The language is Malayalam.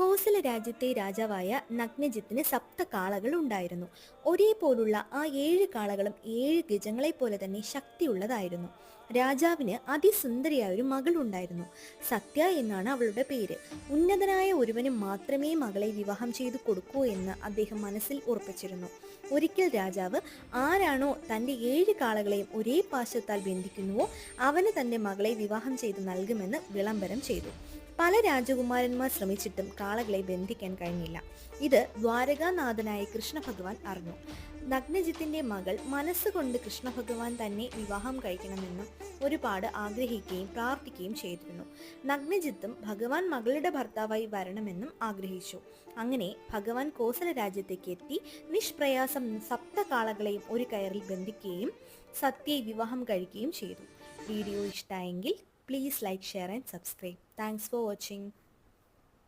കോസല രാജ്യത്തെ രാജാവായ നഗ്നജിത്തിന് സപ്ത കാളകൾ ഉണ്ടായിരുന്നു. ഒരേപോലുള്ള ആ ഏഴ് കാളകളും ഏഴ് ഗജങ്ങളെ പോലെ തന്നെ ശക്തിയുള്ളതായിരുന്നു. രാജാവിന് അതിസുന്ദരിയായ ഒരു മകൾ ഉണ്ടായിരുന്നു. സത്യ എന്നാണ് അവളുടെ പേര്. ഉന്നതനായ ഒരുവന് മാത്രമേ മകളെ വിവാഹം ചെയ്തു കൊടുക്കൂ എന്ന് അദ്ദേഹം മനസ്സിൽ ഉറപ്പിച്ചിരുന്നു. ഒരിക്കൽ രാജാവ് ആരാണോ തന്റെ ഏഴ് കാളകളെയും ഒരേ പാശത്താൽ ബന്ധിക്കുന്നുവോ അവന് തന്റെ മകളെ വിവാഹം ചെയ്തു നൽകുമെന്ന് വിളംബരം ചെയ്തു. പല രാജകുമാരന്മാർ ശ്രമിച്ചിട്ടും കാളകളെ ബന്ധിക്കാൻ കഴിഞ്ഞില്ല. ഇത് ദ്വാരകാനാഥനായ കൃഷ്ണ ഭഗവാൻ അറിഞ്ഞു. നഗ്നജിത്തിന്റെ മകൾ മനസ്സുകൊണ്ട് കൃഷ്ണ ഭഗവാൻ തന്നെ വിവാഹം കഴിക്കണമെന്നും ഒരുപാട് ആഗ്രഹിക്കുകയും പ്രാർത്ഥിക്കുകയും ചെയ്തിരുന്നു. നഗ്നജിത്തും ഭഗവാൻ മകളുടെ ഭർത്താവായി വരണമെന്നും ആഗ്രഹിച്ചു. അങ്ങനെ ഭഗവാൻ കോസല രാജ്യത്തേക്ക് എത്തി നിഷ്പ്രയാസം സപ്തകാളകളെയും ഒരു കയറിൽ ബന്ധിക്കുകയും സത്യയെ വിവാഹം കഴിക്കുകയും ചെയ്തു. വീഡിയോ ഇഷ്ടമായെങ്കിൽ please like share and subscribe. Thanks for watching.